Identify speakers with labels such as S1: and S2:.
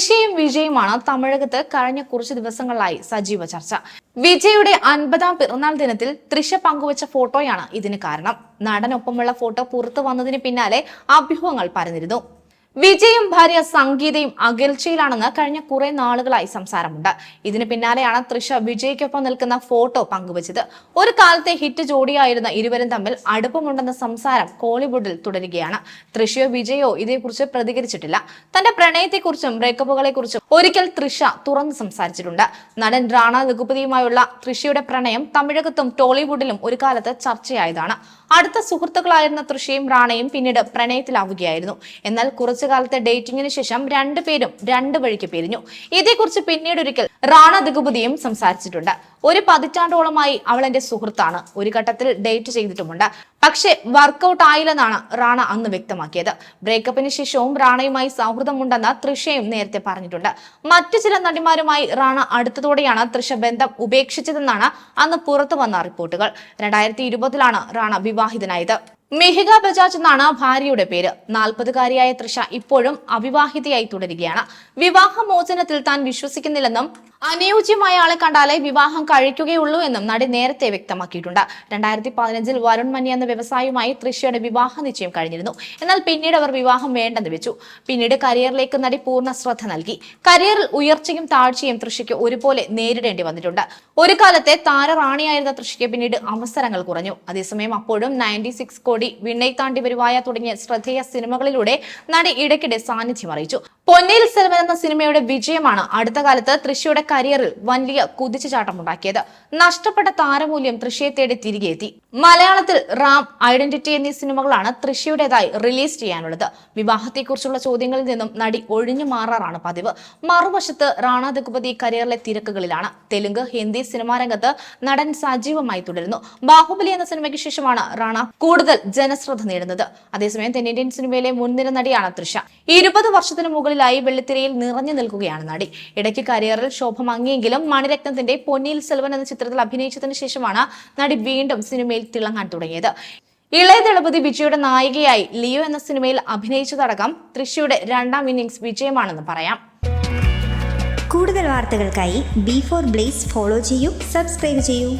S1: തൃശയും വിജയുമാണ് തമിഴകത്ത് കഴിഞ്ഞ കുറച്ച് ദിവസങ്ങളിലായി സജീവ ചർച്ച. വിജയുടെ അൻപതാം പിറന്നാൾ ദിനത്തിൽ തൃശ പങ്കുവച്ച ഫോട്ടോയാണ് ഇതിന് കാരണം. നടനൊപ്പമുള്ള ഫോട്ടോ പുറത്തു വന്നതിന് പിന്നാലെ അഭ്യൂഹങ്ങൾ പരന്നിരുന്നു. വിജയും ഭാര്യ സംഗീതയും അകൽച്ചയിലാണെന്ന് കഴിഞ്ഞ കുറെ നാളുകളായി സംസാരമുണ്ട്. ഇതിന് പിന്നാലെയാണ് തൃഷ വിജയ്ക്കൊപ്പം നിൽക്കുന്ന ഫോട്ടോ പങ്കുവച്ചത്. ഒരു കാലത്തെ ഹിറ്റ് ജോഡിയായിരുന്ന ഇരുവരും തമ്മിൽ അടുപ്പമുണ്ടെന്ന സംസാരം കോളിവുഡിൽ തുടരുകയാണ്. തൃശയോ വിജയോ ഇതേക്കുറിച്ച് പ്രതികരിച്ചിട്ടില്ല. തന്റെ പ്രണയത്തെക്കുറിച്ചും ബ്രേക്കപ്പുകളെ കുറിച്ചും ഒരിക്കൽ തൃഷ തുറന്നു സംസാരിച്ചിട്ടുണ്ട്. നടൻ റാണ രഘുപതിയുമായുള്ള തൃഷയുടെ പ്രണയം തമിഴകത്തും ടോളിവുഡിലും ഒരു കാലത്ത് ചർച്ചയായതാണ്. അടുത്ത സുഹൃത്തുക്കളായിരുന്ന തൃഷയും റാണയും പിന്നീട് പ്രണയത്തിലാവുകയായിരുന്നു. എന്നാൽ കുറച്ചു കാലത്തെ ഡേറ്റിംഗിന് ശേഷം രണ്ടുപേരും രണ്ട് വഴിക്ക് പിരിഞ്ഞു. ഇതേക്കുറിച്ച് പിന്നീട് ഒരിക്കൽ റാണ ദിഗുപതിയും സംസാരിച്ചിട്ടുണ്ട്. ഒരു പതിറ്റാണ്ടോളമായി അവൾ എന്റെ സുഹൃത്താണ്. ഒരു ഘട്ടത്തിൽ ഡേറ്റ് ചെയ്തിട്ടുമുണ്ട്. പക്ഷേ വർക്കൗട്ട് ആയില്ലെന്നാണ് റാണ അന്ന് വ്യക്തമാക്കിയത്. ബ്രേക്കപ്പിന് ശേഷവും റാണയുമായി സൗഹൃദമുണ്ടെന്ന് തൃഷയും നേരത്തെ പറഞ്ഞിട്ടുണ്ട്. മറ്റു ചില നടിമാരുമായി റാണ അടുത്തതോടെയാണ് തൃഷ ബന്ധം ഉപേക്ഷിച്ചതെന്നാണ് അന്ന് പുറത്തു വന്ന റിപ്പോർട്ടുകൾ. രണ്ടായിരത്തി ഇരുപതിലാണ് റാണ വിവാഹിതനായത്. മിഹിക ബജാജ് എന്നാണ് ഭാര്യയുടെ പേര്. നാൽപ്പതുകാരിയായ തൃഷ ഇപ്പോഴും അവിവാഹിതയായി തുടരുകയാണ്. വിവാഹമോചനത്തിൽ താൻ വിശ്വസിക്കുന്നില്ലെന്നും അനുയോജ്യമായ ആളെ കണ്ടാലേ വിവാഹം കഴിക്കുകയുള്ളൂ എന്നും നടി നേരത്തെ വ്യക്തമാക്കിയിട്ടുണ്ട്. രണ്ടായിരത്തി പതിനഞ്ചിൽ വരുൺ മന്യ എന്ന വ്യവസായവുമായി തൃഷയുടെ വിവാഹ നിശ്ചയം കഴിഞ്ഞിരുന്നു. എന്നാൽ പിന്നീട് അവർ വിവാഹം വേണ്ടെന്ന് വെച്ചു. പിന്നീട് കരിയറിലേക്ക് നടി പൂർണ ശ്രദ്ധ നൽകി. കരിയറിൽ ഉയർച്ചയും താഴ്ചയും തൃഷയ്ക്ക് ഒരുപോലെ നേരിടേണ്ടി വന്നിട്ടുണ്ട്. ഒരു കാലത്തെ താരറാണിയായിരുന്ന തൃഷയ്ക്ക് പിന്നീട് അവസരങ്ങൾ കുറഞ്ഞു. അതേസമയം അപ്പോഴും നയന്റി സിക്സ് കോടി വിണ്ണൈ താണ്ടി വരുവായ തുടങ്ങിയ ശ്രദ്ധേയ സിനിമകളിലൂടെ നടി ഇടയ്ക്കിടെ സാന്നിധ്യം അറിയിച്ചു. പൊന്നിയിൽ സെൽവൻ എന്ന സിനിമയുടെ വിജയമാണ് അടുത്ത കാലത്ത് തൃശയുടെ കരിയറിൽ വലിയ കുതിച്ചുചാട്ടമുണ്ടാക്കിയത്. നഷ്ടപ്പെട്ട താരമൂല്യം തൃശയെ തേടി തിരികെ എത്തി. മലയാളത്തിൽ റാം ഐഡന്റിറ്റി എന്നീ സിനിമകളാണ് തൃശയുടേതായി റിലീസ് ചെയ്യാനുള്ളത്. വിവാഹത്തെക്കുറിച്ചുള്ള ചോദ്യങ്ങളിൽ നിന്നും നടി ഒഴിഞ്ഞു മാറാറാണ് പതിവ്. മറുവശത്ത് റാണ ദഗുപതി കരിയറിലെ തിരക്കുകളിലാണ്. തെലുങ്ക് ഹിന്ദി സിനിമാ രംഗത്ത് നടൻ സജീവമായി തുടരുന്നു. ബാഹുബലി എന്ന സിനിമയ്ക്ക് ശേഷമാണ് റാണ കൂടുതൽ ജനശ്രദ്ധ നേടുന്നത്. അതേസമയം തെന്നിന്ത്യൻ സിനിമയിലെ മുൻനിര നടിയാണ് തൃശ ഇരുപത് വർഷത്തിന് മുകളിലായി വെള്ളിത്തിരയിൽ നിറഞ്ഞു നിൽക്കുകയാണ് നടി. ഇടയ്ക്ക് കരിയറിൽ ശോഭ മങ്ങിയെങ്കിലും മണിരത്നത്തിന്റെ പൊന്നിയിൽ സെൽവൻ എന്ന ചിത്രത്തിൽ അഭിനയിച്ചതിനു ശേഷമാണ് നടി വീണ്ടും സിനിമയിൽ തിളങ്ങാൻ തുടങ്ങിയത്. ഇളയ ദളപതി വിജയുടെ നായികയായി ലിയോ എന്ന സിനിമയിൽ അഭിനയിച്ചതടക്കം തൃശയുടെ രണ്ടാം ഇന്നിംഗ്സ് വിജയമാണെന്ന് പറയാം.
S2: കൂടുതൽ വാർത്തകൾക്കായി ബി ഫോർ ബ്ലേസ് ഫോളോ ചെയ്യൂ സബ്സ്ക്രൈബ് ചെയ്യൂ.